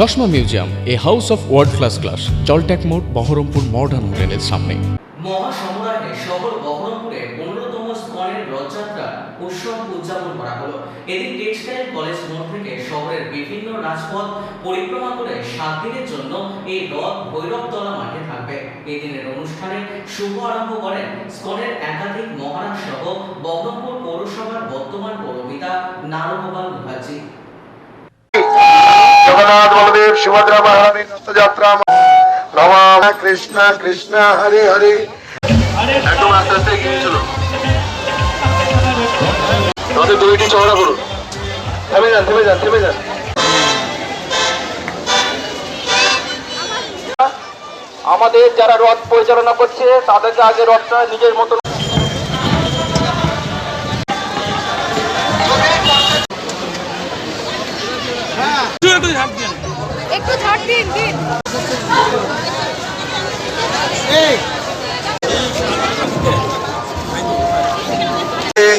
চশমা museum, a house of world class class জলট্যাক মোড়, Berhampore modern হোটেলের সামনে। মহাসমারোহে শহর বহরমপুরে পনেরোতম স্কনের রথযাত্রা উৎসব উদযাপন করা হলো। এদিন টেক্সটাইল কলেজ মোড় থেকে শহরের বিভিন্ন রাজপথ পরিক্রমা করে সাত দিনের জন্য এই রথ ভৈরবতলা মাঠে থাকবে। এই দিনের অনুষ্ঠানে শুভ আরম্ভ করেন স্কনের একাধিক মহারাজ সহ বহরমপুর পৌরসভার বর্তমান পৌরপিতা নারগোপাল মুখার্জি। সুভদ্রা মহারানীর রথযাত্রা কৃষ্ণ কৃষ্ণ, হরে হরে। চওড়া করুন। আমাদের যারা রথ পরিচালনা করছে, তাদেরকে আগে রথটা নিজের মতো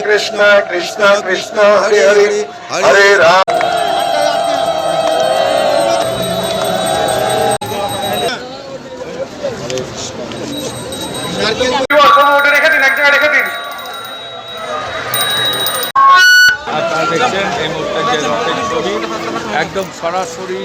কৃষ্ণ কৃষ্ণ কৃষ্ণ হরে হরে হরে রাম রেখে দিন এক জায়গায় রেখে দিন আপনারা দেখছেন এই মুহূর্তে একদম সরাসরি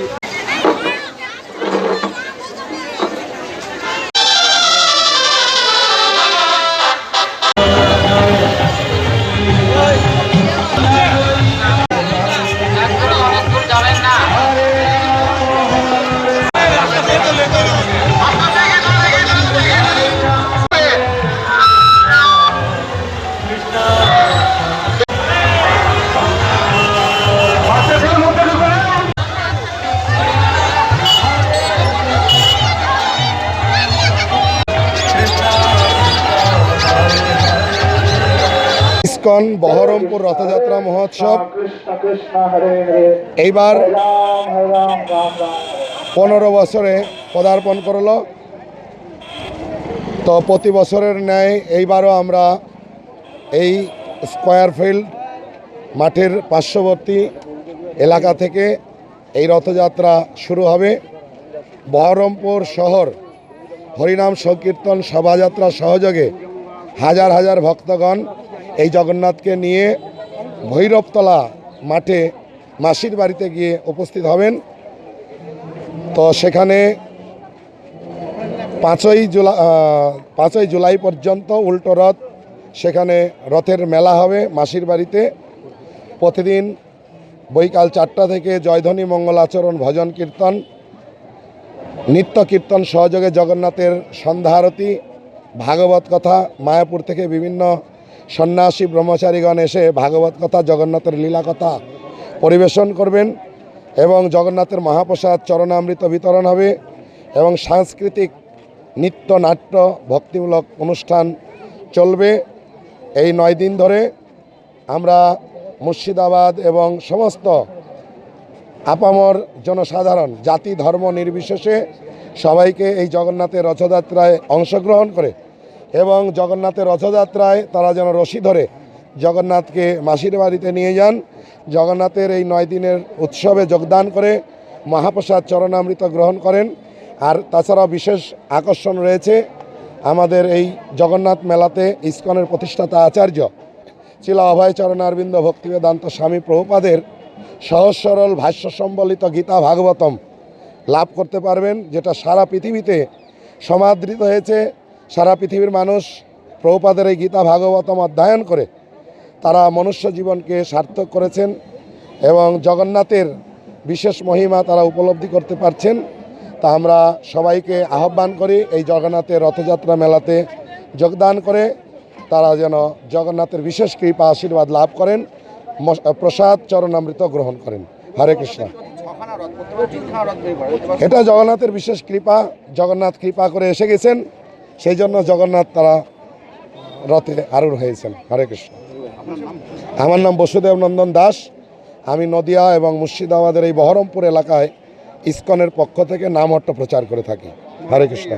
ইস্কন, বহরমপুর রথযাত্রা মহোৎসব। এইবার পনেরো বছরে পদার্পণ করল। তো প্রতি বছরের ন্যায় এইবারও আমরা এই স্কোয়ার ফিল্ড মাঠের পার্শ্ববর্তী এলাকা থেকে এই রথযাত্রা শুরু হবে। বহরমপুর শহর হরিনাম সংকীর্তন শোভাযাত্রা সহযোগে হাজার হাজার ভক্তগণ এই জগন্নাথকে নিয়ে ভৈরবতলা মাঠে মাসির বাড়িতে গিয়ে উপস্থিত হবেন। তো সেখানে পাঁচই জুলাই পাঁচই জুলাই পর্যন্ত উল্টো রথ, সেখানে রথের মেলা হবে মাসির বাড়িতে। প্রতিদিন বৈকাল চারটা থেকে জয়ধ্বনি মঙ্গল আচরণ, ভজন, কীর্তন, নিত্য কীর্তন সহযোগে জগন্নাথের সন্ধ্যা আরতি ভাগবত কথা, মায়াপুর থেকে বিভিন্ন সন্ন্যাসী ব্রহ্মচারীগণ এসে ভাগবত কথা, জগন্নাথের লীলা কথা পরিবেশন করবেন এবং জগন্নাথের মহাপ্রসাদ, চরণামৃত বিতরণ হবে এবং সাংস্কৃতিক নৃত্য, নাট্য, ভক্তিমূলক অনুষ্ঠান চলবে। এই নয় দিন ধরে আমরা মুর্শিদাবাদ এবং সমস্ত আপামর জনসাধারণ, জাতি, ধর্ম নির্বিশেষে সবাইকে এই জগন্নাথের রথযাত্রায় অংশগ্রহণ করে এবং জগন্নাথের রথযাত্রায় তারা যেন রশি ধরে জগন্নাথকে মাসির বাড়িতে নিয়ে যান। জগন্নাথের এই নয় দিনের উৎসবে যোগদান করে মহাপ্রসাদ চরণামৃত গ্রহণ করেন। আর তাছাড়াও বিশেষ আকর্ষণ রয়েছে আমাদের এই জগন্নাথ মেলাতে ইস্কনের প্রতিষ্ঠাতা আচার্য ছিল অভয় চরণারবিন্দ ভক্তিবেদান্ত স্বামী প্রভুপাদের সহজ সরল ভাষ্য সম্বলিত গীতা ভাগবতম লাভ করতে পারবেন, যেটা সারা পৃথিবীতে সমাদৃত হয়েছে। সারা পৃথিবীর মানুষ প্রভুপাদের এই গীতা ভাগবতম অধ্যয়ন করে তারা মনুষ্য জীবনকে সার্থক করেছেন এবং জগন্নাথের বিশেষ মহিমা তারা উপলব্ধি করতে পারছেন। তা আমরা সবাইকে আহ্বান করি এই জগন্নাথের রথযাত্রা মেলাতে যোগদান করে তারা যেন জগন্নাথের বিশেষ কৃপা আশীর্বাদ লাভ করেন। প্রসাদ চরণামৃত গ্রহণ করেন। হরে কৃষ্ণ। এটা জগন্নাথের বিশেষ কৃপা। জগন্নাথ কৃপা করে এসে গেছেন। সেই জন্য জগন্নাথ তারা রথে আরূঢ় হয়েছেন। হরে কৃষ্ণ। আমার নাম বসুদেব নন্দন দাস। আমি নদিয়া এবং মুর্শিদাবাদের এই বহরমপুর এলাকায় ইস্কনের পক্ষ থেকে নামহট্ট প্রচার করে থাকি। হরে কৃষ্ণ।